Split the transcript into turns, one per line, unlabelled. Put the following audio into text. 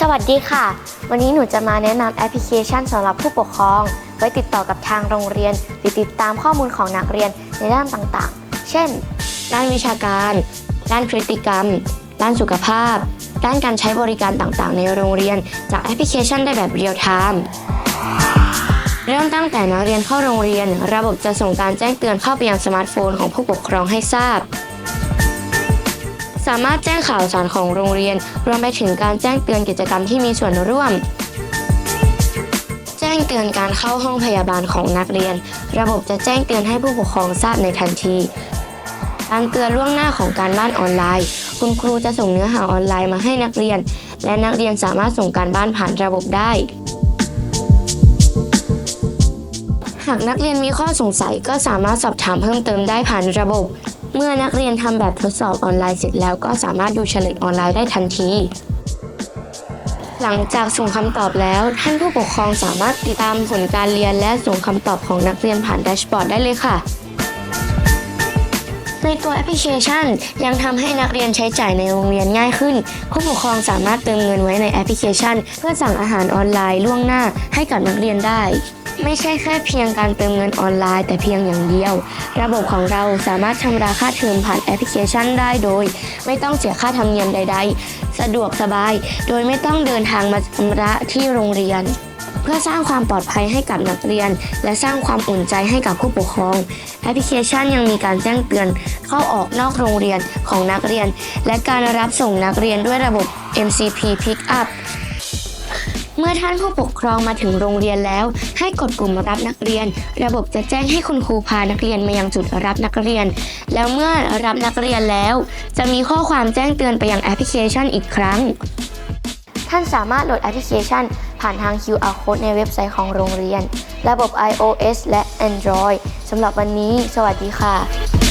สวัสดีค่ะ วันนี้หนูจะมาแนะนำแอปพลิเคชันสำหรับผู้ปกครอง ไว้ติดต่อกับทางโรงเรียน หรือติดตามข้อมูลของนักเรียนในด้านต่างๆ เช่น
ด้านวิชาการ ด้านพฤติกรรม ด้านสุขภาพ ด้านการใช้บริการต่างๆ ในโรงเรียน จากแอปพลิเคชันได้แบบเรียลไทม์เริ่มตั้งแต่นักเรียนเข้าโรงเรียน ระบบจะส่งการแจ้งเตือนเข้าไปยังสมาร์ทโฟนของผู้ปกครองให้ทราบ สามารถแจ้งข่าวสารของโรงเรียน รวมไปถึงการแจ้งเตือนกิจกรรมที่มีส่วนร่วม แจ้งเตือนการเข้าห้องพยาบาลของนักเรียน ระบบจะแจ้งเตือนให้ผู้ปกครองทราบในทันทีการเตือนล่วงหน้าของการบ้านออนไลน์ คุณครูจะส่งเนื้อหาออนไลน์มาให้นักเรียน และนักเรียนสามารถส่งการบ้านผ่านระบบได้ หากนักเรียนมีข้อสงสัยก็สามารถสอบถามเพิ่มเติมได้ผ่านระบบ เมื่อนักเรียนทำแบบทดสอบออนไลน์เสร็จแล้วก็สามารถดูเฉลยออนไลน์ได้ทันที หลังจากส่งคำตอบแล้ว ท่านผู้ปกครองสามารถติดตามผลการเรียนและส่งคำตอบของนักเรียนผ่านแดชบอร์ดได้เลยค่ะ ในตัวแอปพลิเคชัน ยังทำให้นักเรียนใช้จ่ายในโรงเรียนง่ายขึ้น ผู้ปกครองสามารถเติมเงินไว้ในแอปพลิเคชัน เพื่อสั่งอาหารออนไลน์ล่วงหน้าให้กับนักเรียนได้ไม่ใช่แค่เพียงการเติมเงินออนไลน์แต่เพียงอย่างเดียว ระบบของเราสามารถชำระค่าเทอมผ่านแอปพลิเคชันได้โดย ไม่ต้องเสียค่าธรรมเนียมใด ๆ สะดวกสบาย โดยไม่ต้องเดินทางมาชำระที่โรงเรียน พื่อสร้างความปลอดภัยให้กับนักเรียน และสร้างความอุ่นใจให้กับผู้ปกครอง แอปพลิเคชันยังมีการแจ้งเตือนเข้าออกนอกโรงเรียนของนักเรียน และการรับส่งนักเรียนด้วยระบบ MCP Pickup เมื่อท่านผู้ปกครองมาถึงโรงเรียนแล้ว ให้กดปุ่มรับนักเรียน ระบบจะแจ้งให้คุณครูพานักเรียนมายังจุดรับนักเรียน แล้วเมื่อรับนักเรียนแล้ว จะมีข้อความแจ้งเตือนไปยังแอปพลิเคชันอีกครั้ง
ท่านสามารถโหลดแอปพลิเคชัน ผ่านทาง QR Code ในเว็บไซต์ของโรงเรียน ระบบ iOS และ Android สำหรับวันนี้ สวัสดีค่ะ